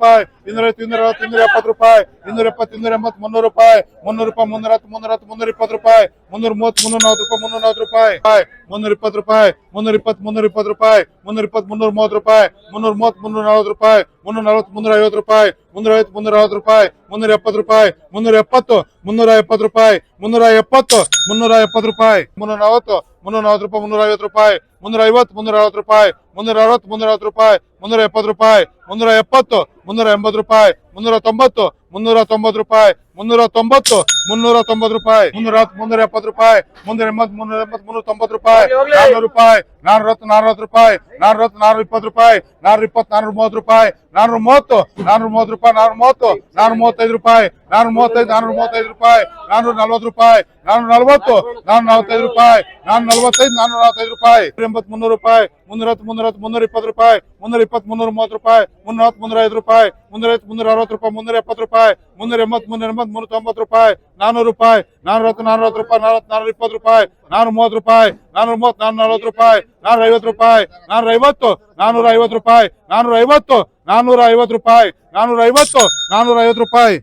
পায় ಇನ್ನೂರ ಐವತ್ತು ಇನ್ನೂರ ಅರವತ್ತು ಇನ್ನೂರ ಎಪ್ಪತ್ತು ರೂಪಾಯಿ ಇನ್ನೂರ ಎಪ್ಪತ್ತು ಇನ್ನೂರ ಎಂಬತ್ತು ಮುನ್ನೂರು ರೂಪಾಯಿ ಮುನ್ನೂರು ರೂಪಾಯಿ ಮುನ್ನೂರ ಹತ್ತು ಮುನ್ನೂರ ಹತ್ತು ಮುನ್ನೂರ ಇಪ್ಪತ್ತು ರೂಪಾಯಿ ಮುನ್ನೂರ ಮೂವತ್ತು ಮುನ್ನೂರ ನಲ್ವತ್ತು ರೂಪಾಯಿ ಮುನ್ನೂರ ನಲ್ವತ್ತು ರೂಪಾಯಿ ಮುನ್ನೂರ ಇಪ್ಪತ್ತು ರೂಪಾಯಿ ಮುನ್ನೂರ ಇಪ್ಪತ್ತು ಮುನ್ನೂರ ಇಪ್ಪತ್ತು ರೂಪಾಯಿ ಮುನ್ನೂರ ಇಪ್ಪತ್ತು ಮುನ್ನೂರ ಮೂವತ್ತು ರೂಪಾಯಿ ಮುನ್ನೂರ ಮೂವತ್ತು ಮುನ್ನೂರ ನಲ್ವತ್ತು ರೂಪಾಯಿ ಮುನ್ನೂರ ನಲ್ವತ್ತು ಮುನ್ನೂರ ಐವತ್ತು ರೂಪಾಯಿ ಮುನ್ನೂರ ಐವತ್ತು ಮುನ್ನೂರ ಅರವತ್ತು ರೂಪಾಯಿ ಮುನ್ನೂರ ಎಪ್ಪತ್ತು ರೂಪಾಯಿ ಮುನ್ನೂರ ಎಪ್ಪತ್ತು ಮುನ್ನೂರ ಎಪ್ಪತ್ತು ರೂಪಾಯಿ ಮುನ್ನೂರ ಎಪ್ಪತ್ತು ಮುನ್ನೂರ ಎಪ್ಪತ್ತು ರೂಪಾಯಿ ಮುನ್ನೂರ ನಲವತ್ತು ಮುನ್ನೂರ ನಲವತ್ತು ರೂಪಾಯಿ ಮುನ್ನೂರ ಐವತ್ತು ರೂಪಾಯಿ ಮುನ್ನೂರ ಐವತ್ತು ಮುನ್ನೂರ ಅರವತ್ತು ರೂಪಾಯಿ ಮುನ್ನೂರ ಅರವತ್ತು ಮುನ್ನೂರ ಅರವತ್ತು ರೂಪಾಯಿ ಮುನ್ನೂರ ಎಪ್ಪತ್ತು ರೂಪಾಯಿ ಮುನ್ನೂರ ಎಪ್ಪತ್ತು ಮುನ್ನೂರ ಎಂಬತ್ತು ರೂಪಾಯಿ ಮುನ್ನೂರ ತೊಂಬತ್ತು ಮುನ್ನೂರ ತೊಂಬತ್ತು ರೂಪಾಯಿ ಮುನ್ನೂರ ತೊಂಬತ್ತು ಮುನ್ನೂರ ತೊಂಬತ್ತು ರೂಪಾಯಿ ಮುನ್ನೂರ ಮುನ್ನೂರ ಎಪ್ಪತ್ತು ರೂಪಾಯಿ ಮುನ್ನೂರ ಎಂಬತ್ತು ಮುನ್ನೂರ ಎಂಬತ್ತು ಮುನ್ನೂರ ತೊಂಬತ್ತು ರೂಪಾಯಿ ನಾನ್ನೂರು ರೂಪಾಯಿ ನಾನ್ನೂರ ಹತ್ತು ರೂಪಾಯಿ ನಾನ್ನೂರ ಹತ್ತು ನಾನ್ನೂರ ಇಪ್ಪತ್ತು ರೂಪಾಯಿ ನಾನ್ನೂರ ಇಪ್ಪತ್ತು ನಾನ್ನೂರ ಮೂವತ್ತು ರೂಪಾಯಿ ನಾನ್ನೂರ ಮೂವತ್ತು ನಾನ್ನೂರ ಮೂವತ್ತು ರೂಪಾಯಿ ನಾನ್ನೂರ ಮೂವತ್ತು ನಾನ್ನೂರ ಮೂವತ್ತೈದು ರೂಪಾಯಿ ನಾನ್ನೂರ ಮೂವತ್ತೈದು ನಾನ್ನೂರ ಮೂವತ್ತೈದು ರೂಪಾಯಿ ನಾನ್ನೂರ ನಲ್ವತ್ತು ರೂಪಾಯಿ ನಾನ್ನೂರ ನಲ್ವತ್ತು ನಾನ್ನೂರ ನಲವತ್ತೈದು ರೂಪಾಯಿ ನಾನ್ನೂರ ನಲ್ವತ್ತೈದು ನಾನ್ನೂರ ನಲವತ್ತೈದು ರೂಪಾಯಿ ಎಂಬತ್ತು ಮುನ್ನೂರು ರೂಪಾಯಿ ಮುನ್ನೂರ ಹತ್ತು ಮುನ್ನೂರ ಇಪ್ಪತ್ತು ರೂಪಾಯಿ ಮುನ್ನೂರ ಇಪ್ಪತ್ತು ಮುನ್ನೂರ ಮೂವತ್ತು ರೂಪಾಯಿ ಮುನ್ನೂರ ಹತ್ತು ಮುನ್ನೂರ ಐದು ರೂಪಾಯಿ ಮುನ್ನೂರ ಐವತ್ತು ಮುನ್ನೂರ ಅರವತ್ತು ರೂಪಾಯಿ, ಮುನ್ನೂರ ಎಪ್ಪತ್ತು ರೂಪಾಯಿ, ಮುನ್ನೂರ ಎಂಬತ್ತು ಮುನ್ನೂರ ಎಂಬತ್ತು, ಮುನ್ನೂರ ತೊಂಬತ್ತು ರೂಪಾಯಿ, ನಾನೂರು ರೂಪಾಯಿ ನಾನ್ನೂರ ಹತ್ತು ರೂಪಾಯಿ ನಾನ್ನೂರ ನಾನೂರ ಇಪ್ಪತ್ತು ರೂಪಾಯಿ ನಾನ್ನೂರ ಮೂವತ್ತು ರೂಪಾಯಿ, ನಾನೂರ ಮೂವತ್ತು ನಾನ್ನೂರ ನಲವತ್ತು ರೂಪಾಯಿ, ನಾನೂರ ಐವತ್ತು ರೂಪಾಯಿ, ನಾನೂರ ಐವತ್ತು ನಾನ್ನೂರ ಐವತ್ತು ರೂಪಾಯಿ, ನಾನೂರ ಐವತ್ತು ನಾನ್ನೂರ ಐವತ್ತು ರೂಪಾಯಿ, ನಾನೂರ ಐವತ್ತು ನಾನೂರ ಐವತ್ತು ರೂಪಾಯಿ.